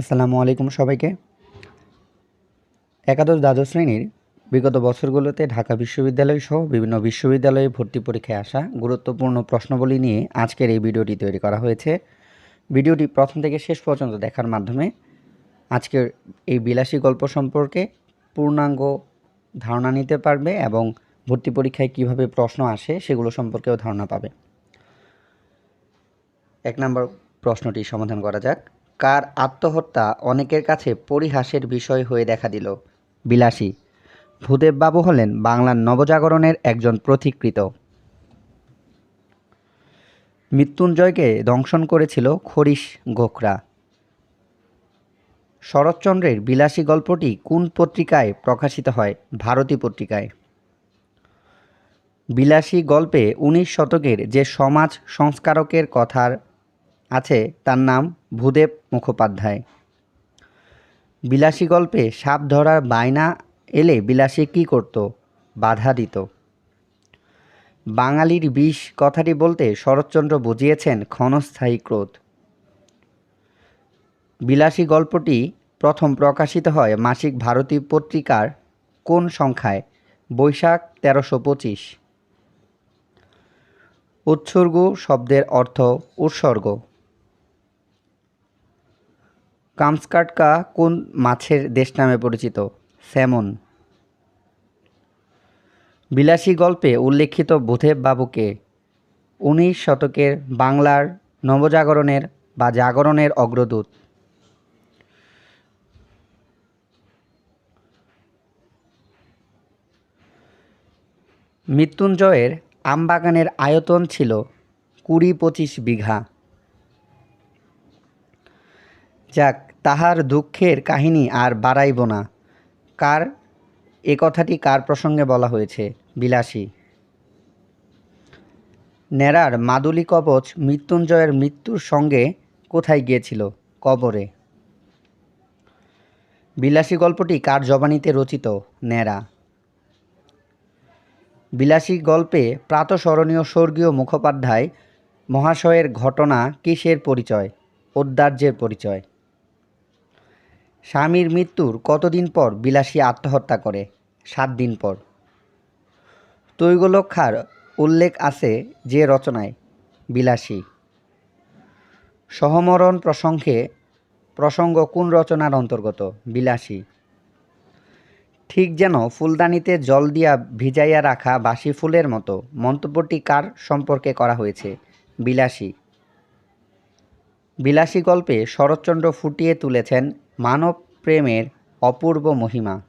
আসসালামু আলাইকুম সবাইকে। একাদশ দ্বাদশ শ্রেণির বিগত বছরগুলোতে ঢাকা বিশ্ববিদ্যালয় সহ বিভিন্ন বিশ্ববিদ্যালয়ে ভর্তি পরীক্ষায় আসা গুরুত্বপূর্ণ প্রশ্নবলী নিয়ে আজকের এই ভিডিওটি তৈরি করা হয়েছে। ভিডিওটি প্রথম থেকে শেষ পর্যন্ত দেখার মাধ্যমে আজকের এই বিলাসী গল্প সম্পর্কে পূর্ণাঙ্গ ধারণা নিতে পারবে এবং ভর্তি পরীক্ষায় কীভাবে প্রশ্ন আসে সেগুলো সম্পর্কেও ধারণা পাবে। এক নম্বর প্রশ্নটি সমাধান করা যাক। কার আত্মহত্যা অনেকের কাছে পরিহাসের বিষয় হয়ে দেখা দিল। বিলাসী। ভূদেববাবু হলেন বাংলার নবজাগরণের একজন প্রতিকৃত। মৃত্যুঞ্জয়কে দংশন করেছিল খরিশ গোখরা। শরৎচন্দ্রের বিলাসী গল্পটি কোন পত্রিকায় প্রকাশিত হয়? ভারতী পত্রিকায়। বিলাসী গল্পে উনিশ শতকের যে সমাজ সংস্কারকের কথার আছে তার নাম ভূদেব মুখোপাধ্যায়। বিলাসী গল্পে সাপ ধরার বায়না এলে বিলাসী কী করত? বাধা দিত। বাঙালির বিষ কথাটি বলতে শরৎচন্দ্র বুঝিয়েছেন ক্ষণস্থায়ী ক্রোধ। বিলাসী গল্পটি প্রথম প্রকাশিত হয় মাসিক ভারতী পত্রিকার কোন সংখ্যায়? বৈশাখ তেরোশো পঁচিশ। উৎসর্গ শব্দের অর্থ উৎসর্গ। কামস্কাটকা কোন মাছের দেশ নামে পরিচিত? স্যামন। বিলাসী গল্পে উল্লেখিত বুধেব বাবুকে উনিশ শতকের বাংলার নবজাগরণের বা জাগরণের অগ্রদূত। মৃত্যুঞ্জয়ের আমবাগানের আয়তন ছিল কুড়ি পঁচিশ বিঘা। যাক তাহার দুঃখের কাহিনী আর বাড়াইব না। কার? এ কথাটি কার প্রসঙ্গে বলা হয়েছে? বিলাসী। নেড়ার মাদুলি কবচ মৃত্যুঞ্জয়ের মৃত্যুর সঙ্গে কোথায় গিয়েছিল? কবরে। বিলাসী গল্পটি কার জবানিতে রচিত? ন্যাড়া বিলাসী গল্পে প্রাতঃস্মরণীয় স্বর্গীয় মুখোপাধ্যায় মহাশয়ের ঘটনা কিসের পরিচয়? ঔদার্যের পরিচয়। স্বামীর মৃত্যুর কতদিন পর বিলাসী আত্মহত্যা করে? সাত দিন পর। তৈগলক্ষার উল্লেখ আছে যে রচনায়, বিলাসী। সহমরণ প্রসঙ্গে প্রসঙ্গ কোন রচনার অন্তর্গত? বিলাসী। ঠিক যেন ফুলদানিতে জল দিয়া ভিজাইয়া রাখা বাসি ফুলের মতো মন্তব্যটি কার সম্পর্কে করা হয়েছে? বিলাসী। বিলাসী গল্পে শরৎচন্দ্র ফুটিয়ে তুলেছেন মানব প্রেমের অপূর্ব মহিমা।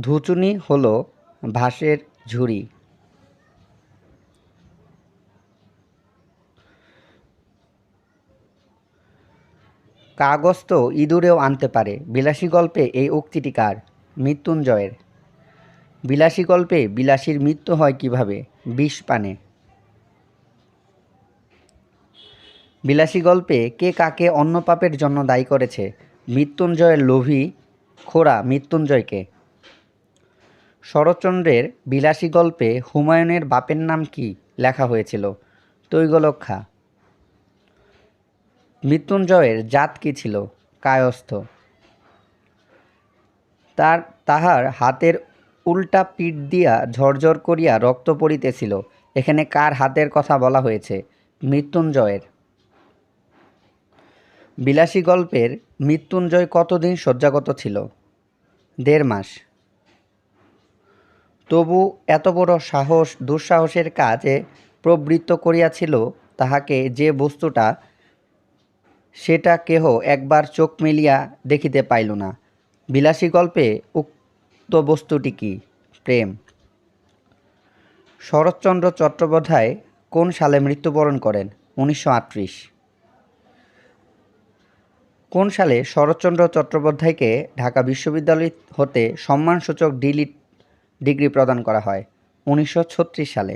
ধুচুনি হল ভাসের ঝুড়ি। কাগজ তো ইঁদুরেও আনতে পারে। বিলাসী গল্পে এই উক্তিটি কার? মৃত্যুঞ্জয়ের। বিলাসী গল্পে বিলাসীর মৃত্যু হয় কীভাবে? বিষ পানে। বিলাসী গল্পে কে কাকে অন্য পাপের জন্য দায়ী করেছে? মৃত্যুঞ্জয়ের লোভী খোড়া মৃত্যুঞ্জয়কে। শরৎচন্দ্রের বিলাসী গল্পে হুমায়ুনের বাপের নাম কি লেখা হয়েছিল? তৈগলক্ষা মৃত্যুঞ্জয়ের জাত কি ছিল? কায়স্থ। তার, তাহার হাতের উল্টা পিঠ দিয়া ঝরঝর করিয়া রক্ত পড়িতেছিল। এখানে কার হাতের কথা বলা হয়েছে? মৃত্যুঞ্জয়ের। বিলাসী গল্পের মৃত্যুঞ্জয় কতদিন শয্যাগত ছিল? দেড় মাস। তবু এত বড় সাহস, দুঃসাহসের কাজে প্রবৃত্ত করিয়াছিল তাহাকে যে বস্তুটা, সেটা কেহ একবার চোখ মেলিয়া দেখিতে পাইল না। বিলাসী গল্পে উক্ত বস্তুটি কি? প্রেম। শরৎচন্দ্র চট্টোপাধ্যায় কোন সালে মৃত্যুবরণ করেন? উনিশশো আটত্রিশ। কোন সালে শরৎচন্দ্র চট্টোপাধ্যায়কে ঢাকা বিশ্ববিদ্যালয় হতে সম্মানসূচক ডিলিট ডিগ্রি প্রদান করা হয়? উনিশশো ছত্রিশ সালে।